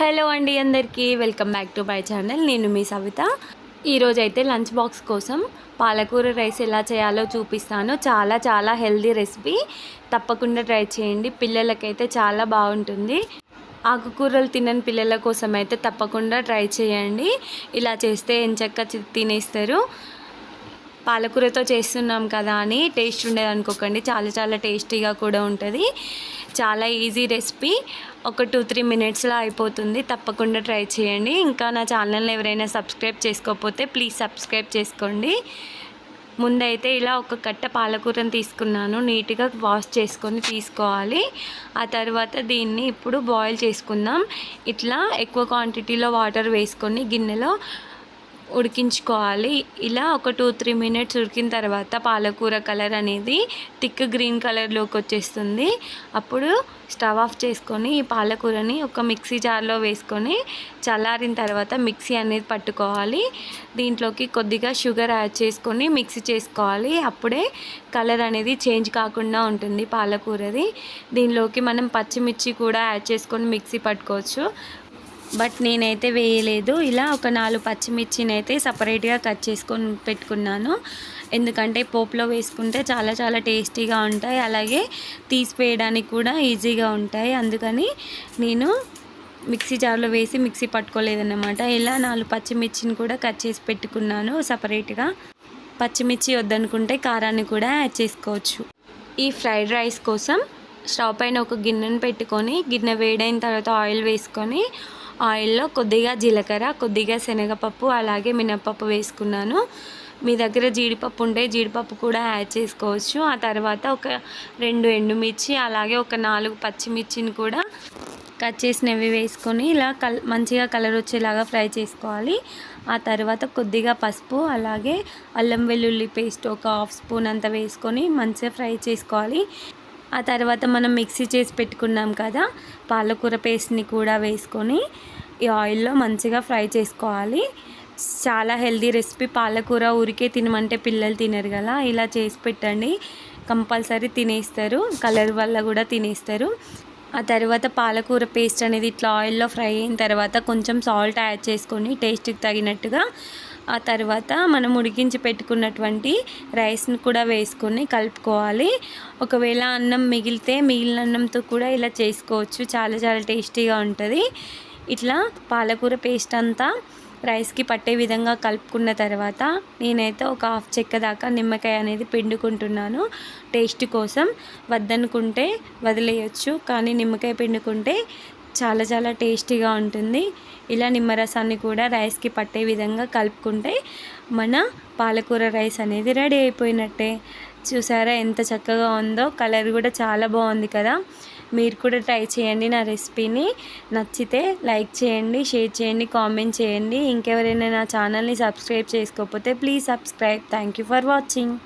Hello అండి అందరికీ. Welcome back to my channel. నేను మీ సవిత. ఈరోజు అయితే లంచ్ బాక్స్ కోసం పాలకూర రైస్ ఎలా చేయాలో చూపిస్తాను. చాలా చాలా హెల్దీ రెసిపీ. తప్పకుండా ట్రై చేయండి. పిల్లలకైతే చాలా బాగుంటుంది. ఆకుకూరలు తినని పిల్లల కోసం అయితే తప్పకుండా ట్రై చేయండి. ఇలా చేస్తే ఎంచక్క తినేస్తారు. పాలకూరతో చేస్తున్నాం కదా అని టేస్ట్ ఉండేది అనుకోకండి. చాలా చాలా టేస్టీగా కూడా ఉంటుంది. చాలా ఈజీ రెసిపీ. ఒక టూ త్రీ మినిట్స్లో అయిపోతుంది. తప్పకుండా ట్రై చేయండి. ఇంకా నా ఛానల్ని ఎవరైనా సబ్స్క్రైబ్ చేసుకోకపోతే ప్లీజ్ సబ్స్క్రైబ్ చేసుకోండి. ముందైతే ఇలా ఒక కట్ట పాలకూరని తీసుకున్నాను. నీట్గా వాష్ చేసుకొని తీసుకోవాలి. ఆ తర్వాత దీన్ని ఇప్పుడు బాయిల్ చేసుకుందాం. ఇట్లా ఎక్కువ క్వాంటిటీలో వాటర్ వేసుకొని గిన్నెలో ఉడికించుకోవాలి. ఇలా ఒక టూ త్రీ మినిట్స్ ఉడికిన తర్వాత పాలకూర కలర్ అనేది థిక్ గ్రీన్ కలర్లోకి వచ్చేస్తుంది. అప్పుడు స్టవ్ ఆఫ్ చేసుకొని ఈ పాలకూరని ఒక మిక్సీ జార్లో వేసుకొని చల్లారిన తర్వాత మిక్సీ అనేది పట్టుకోవాలి. దీంట్లోకి కొద్దిగా షుగర్ యాడ్ చేసుకొని మిక్సీ చేసుకోవాలి. అప్పుడే కలర్ అనేది చేంజ్ కాకుండా ఉంటుంది పాలకూరది. దీనిలోకి మనం పచ్చిమిర్చి కూడా యాడ్ చేసుకొని మిక్సీ పట్టుకోవచ్చు. బట్ నేనైతే వేయలేదు. ఇలా ఒక నాలుగు పచ్చిమిర్చిని అయితే సపరేట్గా కట్ చేసుకొని పెట్టుకున్నాను. ఎందుకంటే పోపులో వేసుకుంటే చాలా చాలా టేస్టీగా ఉంటాయి. అలాగే తీసివేయడానికి కూడా ఈజీగా ఉంటాయి. అందుకని నేను మిక్సీ జార్లో వేసి మిక్సీ పట్టుకోలేదన్నమాట. ఇలా నాలుగు పచ్చిమిర్చిని కూడా కట్ చేసి పెట్టుకున్నాను సపరేట్గా. పచ్చిమిర్చి వద్దనుకుంటే కారాన్ని కూడా యాడ్ చేసుకోవచ్చు. ఈ ఫ్రైడ్ రైస్ కోసం స్టవ్ పైన ఒక గిన్నెను పెట్టుకొని గిన్నె వేడైన తర్వాత ఆయిల్ వేసుకొని ఆయిల్లో కొద్దిగా జీలకర్ర కొద్దిగా శనగపప్పు అలాగే మినప్పప్పు వేసుకున్నాను. మీ దగ్గర జీడిపప్పు ఉంటే జీడిపప్పు కూడా యాడ్ చేసుకోవచ్చు. ఆ తర్వాత ఒక రెండు ఎండుమిర్చి అలాగే ఒక నాలుగు పచ్చిమిర్చిని కూడా కట్ చేసినవి వేసుకొని ఇలా కల్ మంచిగా కలర్ వచ్చేలాగా ఫ్రై చేసుకోవాలి. ఆ తర్వాత కొద్దిగా పసుపు అలాగే అల్లం వెల్లుల్లి పేస్ట్ ఒక హాఫ్ స్పూన్ అంత వేసుకొని మంచిగా ఫ్రై చేసుకోవాలి. ఆ తర్వాత మనం మిక్సీ చేసి పెట్టుకున్నాం కదా పాలకూర పేస్ట్ని కూడా వేసుకొని ఈ ఆయిల్లో మంచిగా ఫ్రై చేసుకోవాలి. చాలా హెల్దీ రెసిపీ. పాలకూర ఊరికే తినమంటే పిల్లలు తినరు కదా ఇలా చేసి పెట్టండి. కంపల్సరీ తినేస్తారు కలర్ వల్ల కూడా తినేస్తారు. ఆ తర్వాత పాలకూర పేస్ట్ అనేది ఇట్లా ఆయిల్లో ఫ్రై అయిన తర్వాత కొంచెం సాల్ట్ యాడ్ చేసుకొని టేస్ట్కి తగినట్టుగా ఆ తర్వాత మనం ఉడికించి పెట్టుకున్నటువంటి రైస్ని కూడా వేసుకొని కలుపుకోవాలి. ఒకవేళ అన్నం మిగిలితే మిగిలిన అన్నంతో కూడా ఇలా చేసుకోవచ్చు. చాలా చాలా టేస్టీగా ఉంటుంది. ఇట్లా పాలకూర పేస్ట్ అంతా రైస్కి పట్టే విధంగా కలుపుకున్న తర్వాత నేనైతే ఒక హాఫ్ చెక్క దాకా నిమ్మకాయ అనేది పిండుకుంటున్నాను. టేస్ట్ కోసం వద్దనుకుంటే వదిలేయచ్చు కానీ నిమ్మకాయ పిండుకుంటే చాలా చాలా టేస్టీగా ఉంటుంది. ఇలా నిమ్మరసాన్ని కూడా రైస్కి పట్టే విధంగా కలుపుకుంటే మన పాలకూర రైస్ అనేది రెడీ అయిపోయినట్టే. చూసారా ఎంత చక్కగా ఉందో? కలర్ కూడా చాలా బాగుంది కదా? మీరు కూడా ట్రై చేయండి నా రెసిపీని. నచ్చితే లైక్ చేయండి షేర్ చేయండి కామెంట్ చేయండి. ఇంకెవరైనా నా ఛానల్ని సబ్స్క్రైబ్ చేసుకోకపోతే please subscribe. Thank you for watching.